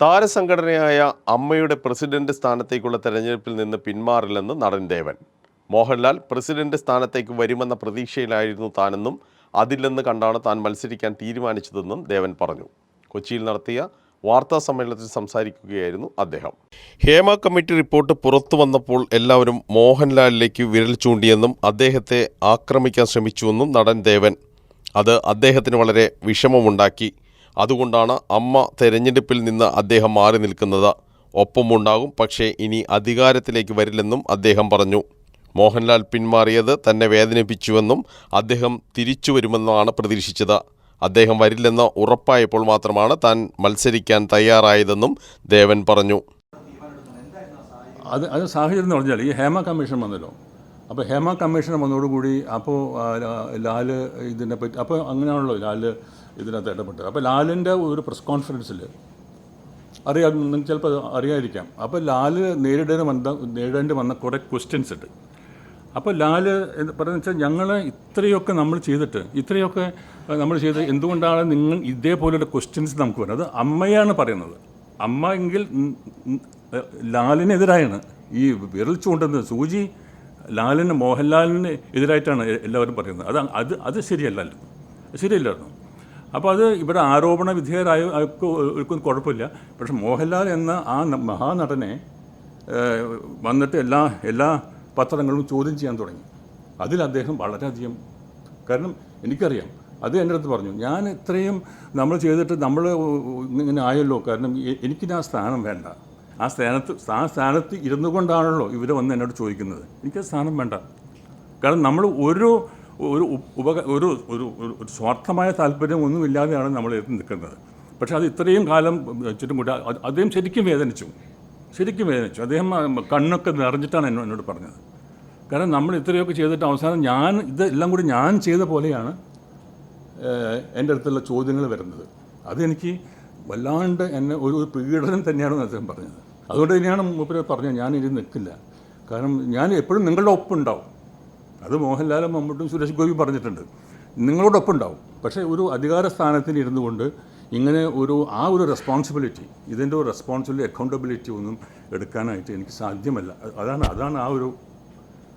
താരസംഘടനയായ അമ്മയുടെ പ്രസിഡന്റ് സ്ഥാനത്തേക്കുള്ള തെരഞ്ഞെടുപ്പിൽ നിന്ന് പിന്മാറില്ലെന്ന് നടൻ ദേവൻ. മോഹൻലാൽ പ്രസിഡന്റ് സ്ഥാനത്തേക്ക് വരുമെന്ന പ്രതീക്ഷയിലായിരുന്നു താനെന്നും അതില്ലെന്ന് കണ്ടാണ് താൻ മത്സരിക്കാൻ തീരുമാനിച്ചതെന്നും ദേവൻ പറഞ്ഞു. കൊച്ചിയിൽ നടത്തിയ വാർത്താ സമ്മേളനത്തിൽ സംസാരിക്കുകയായിരുന്നു അദ്ദേഹം. ഹേമ കമ്മിറ്റി റിപ്പോർട്ട് പുറത്തു വന്നപ്പോൾ എല്ലാവരും മോഹൻലാലിലേക്ക് വിരൽ ചൂണ്ടിയെന്നും അദ്ദേഹത്തെ ആക്രമിക്കാൻ ശ്രമിച്ചുവെന്നും നടൻ ദേവൻ. അത് അദ്ദേഹത്തിന് വളരെ വിഷമമുണ്ടാക്കി. അതുകൊണ്ടാണ് അമ്മ തെരഞ്ഞെടുപ്പിൽ നിന്ന് അദ്ദേഹം മാറി നിൽക്കുന്നത്. ഒപ്പമുണ്ടാകും പക്ഷേ ഇനി അധികാരത്തിലേക്ക് വരില്ലെന്നും അദ്ദേഹം പറഞ്ഞു. മോഹൻലാൽ പിന്മാറിയത് തന്നെ വേദനിപ്പിച്ചുവെന്നും അദ്ദേഹം തിരിച്ചു വരുമെന്നാണ് പ്രതീക്ഷിച്ചത്. അദ്ദേഹം വരില്ലെന്ന് ഉറപ്പായപ്പോൾ മാത്രമാണ് താൻ മത്സരിക്കാൻ തയ്യാറായതെന്നും ദേവൻ പറഞ്ഞു. അത് അത് സാഹചര്യം എന്ന് പറഞ്ഞാൽ ഈ ഹേമ കമ്മീഷൻ വന്നല്ലോ. അപ്പോൾ ഹേമ കമ്മീഷൻ വന്നതോടുകൂടി അപ്പോൾ ലാൽ ഇതിനെ പറ്റി അപ്പോൾ അങ്ങനെയാണല്ലോ ലാൽ ഇതിനകത്ത് ഇടപെട്ടത്. അപ്പോൾ ലാലിന്റെ ഒരു പ്രസ് കോൺഫറൻസിൽ അറിയാം നിങ്ങൾക്ക് ചിലപ്പോൾ അറിയാതിരിക്കാം അപ്പോൾ ലാൽ നേരിടേണ്ടി വന്ന നേരിടേണ്ടി വന്ന കുറേ ക്വസ്റ്റ്യൻസ് ഉണ്ട് അപ്പോൾ ലാൽ എന്ന് പറയുന്നത് വെച്ചാൽ ഞങ്ങൾ ഇത്രയൊക്കെ നമ്മൾ ചെയ്തിട്ട് ഇത്രയൊക്കെ നമ്മൾ ചെയ്ത് എന്തുകൊണ്ടാണ് നിങ്ങൾ ഇതേപോലെയുള്ള ക്വസ്റ്റ്യൻസ് നമുക്ക് വരുന്നത് അമ്മയാണ് പറയുന്നത്. അമ്മ എങ്കിൽ ലാലിനെതിരായാണ്. ഈ വിരൽ ചൂണ്ടുന്നത്. സൂചി ലാലിന് മോഹൻലാലിന് എതിരായിട്ടാണ് എല്ലാവരും പറയുന്നത്. അത് അത് അത് ശരിയല്ലല്ലോ ശരിയല്ലായിരുന്നു. അപ്പോൾ അത് ഇവിടെ ആരോപണ വിധേയരായ ആർക്കും കുഴപ്പമില്ല. പക്ഷെ മോഹൻലാൽ എന്ന ആ മഹാനടനെ വന്നിട്ട് എല്ലാ എല്ലാ പത്രങ്ങളും ചോദ്യം ചെയ്യാൻ തുടങ്ങി. അതിൽ അദ്ദേഹം വളരെയധികം കാരണം എനിക്കറിയാം. അത് എന്റെ അടുത്ത് പറഞ്ഞു. ഞാൻ ഇത്രയും നമ്മൾ ചെയ്തിട്ട് നമ്മൾ ഇങ്ങനെ ആയല്ലോ. കാരണം എനിക്കിനാ സ്ഥാനം വേണ്ട. ആ സ്ഥാനത്ത് ആ സ്ഥാനത്ത് ഇരുന്നു കൊണ്ടാണല്ലോ ഇവർ വന്ന് എന്നോട് ചോദിക്കുന്നത്. എനിക്ക് സ്ഥാനം വേണ്ട. കാരണം നമ്മൾ ഒരു ഒരു ഉപക ഒരു ഒരു സ്വാർത്ഥമായ താല്പര്യം ഒന്നുമില്ലാതെയാണ് നമ്മൾ എത്തി നിൽക്കുന്നത്. പക്ഷേ അത് ഇത്രയും കാലം ചുറ്റുമുട്ട അദ്ദേഹം ശരിക്കും വേദനിച്ചു. ശരിക്കും വേദനിച്ചു. അദ്ദേഹം കണ്ണൊക്കെ നിറഞ്ഞിട്ടാണ് എന്നോ- എന്നോട് പറഞ്ഞത്. കാരണം നമ്മൾ ഇത്രയൊക്കെ ചെയ്തിട്ട് അവസാനം ഞാൻ ഇതെല്ലാം കൂടി ഞാൻ ചെയ്ത പോലെയാണ് എന്റെ അടുത്തുള്ള ചോദ്യങ്ങൾ വരുന്നത്. അതെനിക്ക് വല്ലാണ്ട് എന്നെ ഒരു പീഡനം തന്നെയാണെന്ന് അദ്ദേഹം പറഞ്ഞത്. അതുകൊണ്ട് തന്നെയാണ് മൂപ്പര് പറഞ്ഞത് ഞാൻ നിൽക്കില്ല. കാരണം ഞാൻ എപ്പോഴും നിങ്ങളുടെ ഒപ്പം ഉണ്ടാവും. അത് മോഹൻലാലും മമ്മൂട്ടും സുരേഷ് ഗോപി പറഞ്ഞിട്ടുണ്ട്. നിങ്ങളോടൊപ്പം ഉണ്ടാവും. പക്ഷേ ഒരു അധികാര സ്ഥാനത്തിന് ഇരുന്നു കൊണ്ട് ഇങ്ങനെ ഒരു ആ ഒരു റെസ്പോൺസിബിലിറ്റി ഇതിന്റെ ഒരു റെസ്പോൺസിബിലിറ്റി അക്കൗണ്ടബിലിറ്റി ഒന്നും എടുക്കാനായിട്ട് എനിക്ക് സാധ്യമല്ല. അതാണ് അതാണ് ആ ഒരു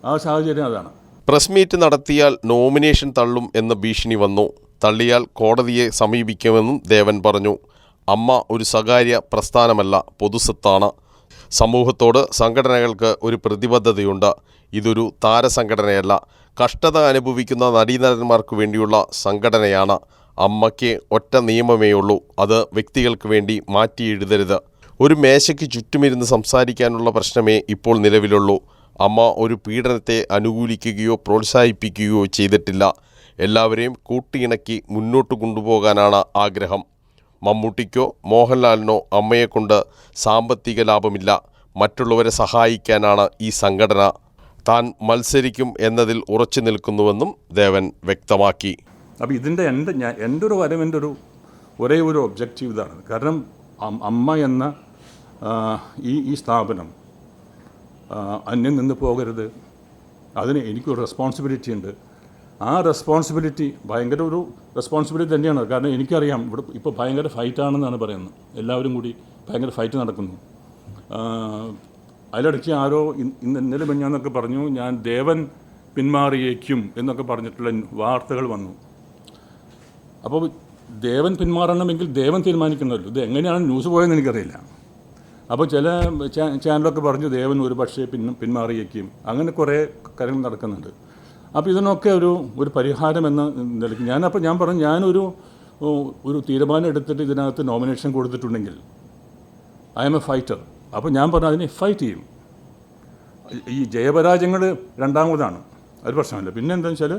ആ സാഹചര്യം അതാണ്. പ്രസ് മീറ്റ് നടത്തിയാൽ നോമിനേഷൻ തള്ളും എന്ന ഭീഷണി വന്നു. തള്ളിയാൽ കോടതിയെ സമീപിക്കുമെന്നും ദേവൻ പറഞ്ഞു. അമ്മ ഒരു സ്വകാര്യ പ്രസ്ഥാനമല്ല പൊതുസ്വത്താണ് സമൂഹത്തോട് സംഘടനകൾക്ക് ഒരു പ്രതിബദ്ധതയുണ്ട്. ഇതൊരു താരസംഘടനയല്ല. കഷ്ടത അനുഭവിക്കുന്ന നടീനടന്മാർക്ക് വേണ്ടിയുള്ള സംഘടനയാണ്. അമ്മയ്ക്ക് ഒറ്റ നിയമമേ ഉള്ളൂ. അത് വ്യക്തികൾക്ക് വേണ്ടി മാറ്റി എഴുതരുത്. ഒരു മേശയ്ക്ക് ചുറ്റുമിരുന്ന് സംസാരിക്കാനുള്ള പ്രശ്നമേ ഇപ്പോൾ നിലവിലുള്ളൂ. അമ്മ ഒരു പീഡനത്തെ അനുകൂലിക്കുകയോ പ്രോത്സാഹിപ്പിക്കുകയോ ചെയ്തിട്ടില്ല. എല്ലാവരെയും കൂട്ടിയിണക്കി മുന്നോട്ട് കൊണ്ടുപോകാനാണ് ആഗ്രഹം. മമ്മൂട്ടിക്കോ മോഹൻലാലിനോ അമ്മയെക്കൊണ്ട് സാമ്പത്തിക ലാഭമില്ല. മറ്റുള്ളവരെ സഹായിക്കാനാണ് ഈ സംഘടന. താൻ മത്സരിക്കും എന്നതിൽ ഉറച്ചു നിൽക്കുന്നുവെന്നും ദേവൻ വ്യക്തമാക്കി. അപ്പോൾ ഇതിന്റെ എന്റെ ഞാൻ എന്റെ ഒരു വരവിന്റെ ഒരു ഒരേ ഒരു ഒബ്ജക്റ്റീവ് ഇതാണ്. കാരണം അമ്മ എന്ന ഈ ഈ സ്ഥാപനം അന്യം നിന്ന് പോകരുത്. അതിന് എനിക്കൊരു റെസ്പോൺസിബിലിറ്റി ഉണ്ട്. ആ റെസ്പോൺസിബിലിറ്റി ഭയങ്കര ഒരു റെസ്പോൺസിബിലിറ്റി തന്നെയാണ്. കാരണം എനിക്കറിയാം ഇവിടെ ഇപ്പോൾ ഭയങ്കര ഫൈറ്റാണെന്നാണ് പറയുന്നത്. എല്ലാവരും കൂടി ഭയങ്കര ഫൈറ്റ് നടക്കുന്നു. അതിലിടയ്ക്ക് ആരോ ഇന്ന് ഇന്ന് ഇന്നലെ മെഞ്ഞാന്നൊക്കെ പറഞ്ഞു ഞാൻ ദേവൻ പിന്മാറിയേക്കും എന്നൊക്കെ പറഞ്ഞിട്ടുള്ള വാർത്തകൾ വന്നു. അപ്പോൾ ദേവൻ പിന്മാറണമെങ്കിൽ ദേവൻ തീരുമാനിക്കണമല്ലോ ഇത് എങ്ങനെയാണ് ന്യൂസ് പോയതെന്ന് എനിക്കറിയില്ല. അപ്പോൾ ചില ചാനലൊക്കെ പറഞ്ഞു ദേവൻ ഒരു പക്ഷേ പിൻ പിന്മാറിയേക്കും. അങ്ങനെ കുറേ കാര്യങ്ങൾ നടക്കുന്നുണ്ട്. അപ്പോൾ ഇതിനൊക്കെ ഒരു ഒരു പരിഹാരം എന്ന നിലയ്ക്ക് ഞാനപ്പോൾ ഞാൻ പറഞ്ഞു ഞാനൊരു ഒരു തീരുമാനം എടുത്തിട്ട് ഇതിനകത്ത് നോമിനേഷൻ കൊടുത്തിട്ടുണ്ടെങ്കിൽ ഐ എം എ ഫൈറ്റർ അപ്പോൾ ഞാൻ പറഞ്ഞു അതിനെ ഫൈറ്റ് ചെയ്യും. ഈ ജയപരാജയങ്ങൾ രണ്ടാമതാണ്. ഒരു പ്രശ്നമില്ല. പിന്നെ എന്താ വെച്ചാൽ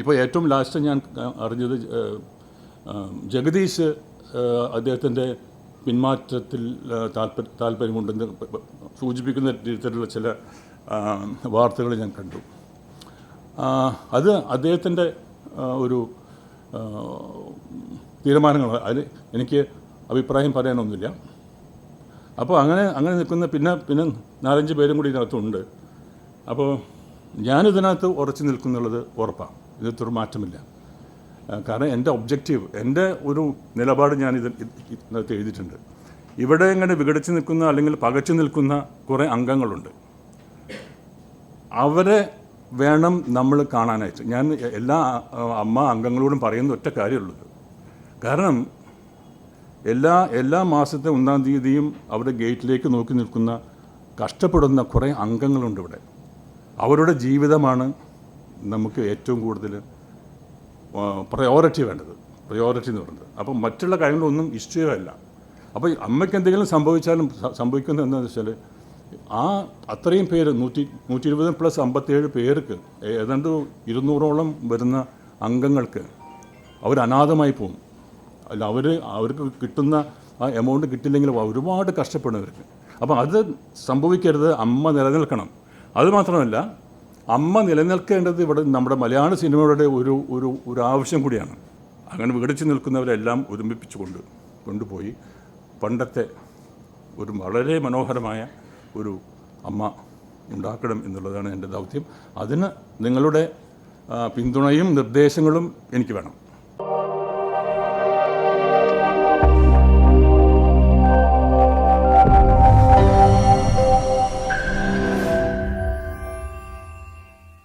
ഇപ്പോൾ ഏറ്റവും ലാസ്റ്റ് ഞാൻ അറിഞ്ഞത് ജഗദീഷ് അദ്ദേഹത്തിന്റെ പിന്മാറ്റത്തിൽ താല്പര്യ താല്പര്യമുണ്ടെന്ന് സൂചിപ്പിക്കുന്ന രീതിയിലുള്ള ചില വാർത്തകൾ ഞാൻ കണ്ടു. അത് അദ്ദേഹത്തിന്റെ ഒരു തീരുമാനങ്ങൾ അതിൽ എനിക്ക് അഭിപ്രായം പറയാനൊന്നുമില്ല. അപ്പോൾ അങ്ങനെ അങ്ങനെ നിൽക്കുന്ന പിന്നെ പിന്നെ നാലഞ്ച് പേരും കൂടി ഇതിനകത്തുണ്ട്. അപ്പോൾ ഞാനിതിനകത്ത് ഉറച്ചു നിൽക്കുന്നുള്ളത് ഉറപ്പാണ്. ഇതിനകത്തൊരു മാറ്റമില്ല. കാരണം എന്റെ ഒബ്ജക്റ്റീവ് എന്റെ ഒരു നിലപാട് ഞാൻ ഇത് ഇതിനകത്ത് എഴുതിയിട്ടുണ്ട്. ഇവിടെ ഇങ്ങനെ വിഘടിച്ച് നിൽക്കുന്ന അല്ലെങ്കിൽ പകച്ചു നിൽക്കുന്ന കുറേ അംഗങ്ങളുണ്ട്. അവരെ വേണം നമ്മൾ കാണാനായിട്ട്. ഞാൻ എല്ലാ അമ്മ അംഗങ്ങളോടും പറയുന്ന ഒറ്റ കാര്യമുള്ളത് കാരണം എല്ലാ എല്ലാ മാസത്തെ ഒന്നാം തീയതിയും അവരുടെ ഗേറ്റിലേക്ക് നോക്കി നിൽക്കുന്ന കഷ്ടപ്പെടുന്ന കുറേ അംഗങ്ങളുണ്ട് ഇവിടെ. അവരുടെ ജീവിതമാണ് നമുക്ക് ഏറ്റവും കൂടുതൽ പ്രയോറിറ്റി വേണ്ടത്. പ്രയോറിറ്റി എന്ന് പറയുന്നത്. അപ്പം മറ്റുള്ള കാര്യങ്ങളൊന്നും ഇഷ്ടമല്ല അപ്പോൾ അമ്മയ്ക്ക് എന്തെങ്കിലും സംഭവിച്ചാലും സംഭവിക്കുന്നത് എന്താണെന്ന് വെച്ചാൽ ആ അത്രയും പേര് നൂറ്റി നൂറ്റി ഇരുപത് പ്ലസ് അമ്പത്തേഴ് പേർക്ക് ഏതാണ്ട് ഇരുന്നൂറോളം വരുന്ന അംഗങ്ങൾക്ക് അവർ അനാഥമായി പോകും. അല്ല അവർ അവർക്ക് കിട്ടുന്ന ആ എമൗണ്ട് കിട്ടില്ലെങ്കിൽ ഒരുപാട് കഷ്ടപ്പെടുന്നവർക്ക്. അപ്പം അത് സംഭവിക്കരുത് അമ്മ നിലനിൽക്കണം. അത് മാത്രമല്ല അമ്മ നിലനിൽക്കേണ്ടത് ഇവിടെ നമ്മുടെ മലയാള സിനിമയുടെ ഒരു ഒരു ഒരു ആവശ്യം കൂടിയാണ്. അങ്ങനെ വിഘടിച്ച് നിൽക്കുന്നവരെല്ലാം ഒരുമിപ്പിച്ചുകൊണ്ട് കൊണ്ടുപോയി പണ്ടത്തെ ഒരു വളരെ മനോഹരമായ ഒരു അമ്മ ഉണ്ടാക്കണം എന്നുള്ളതാണ് എന്റെ ദൗത്യം. അതിന് നിങ്ങളുടെ പിന്തുണയും നിർദ്ദേശങ്ങളും എനിക്ക് വേണം.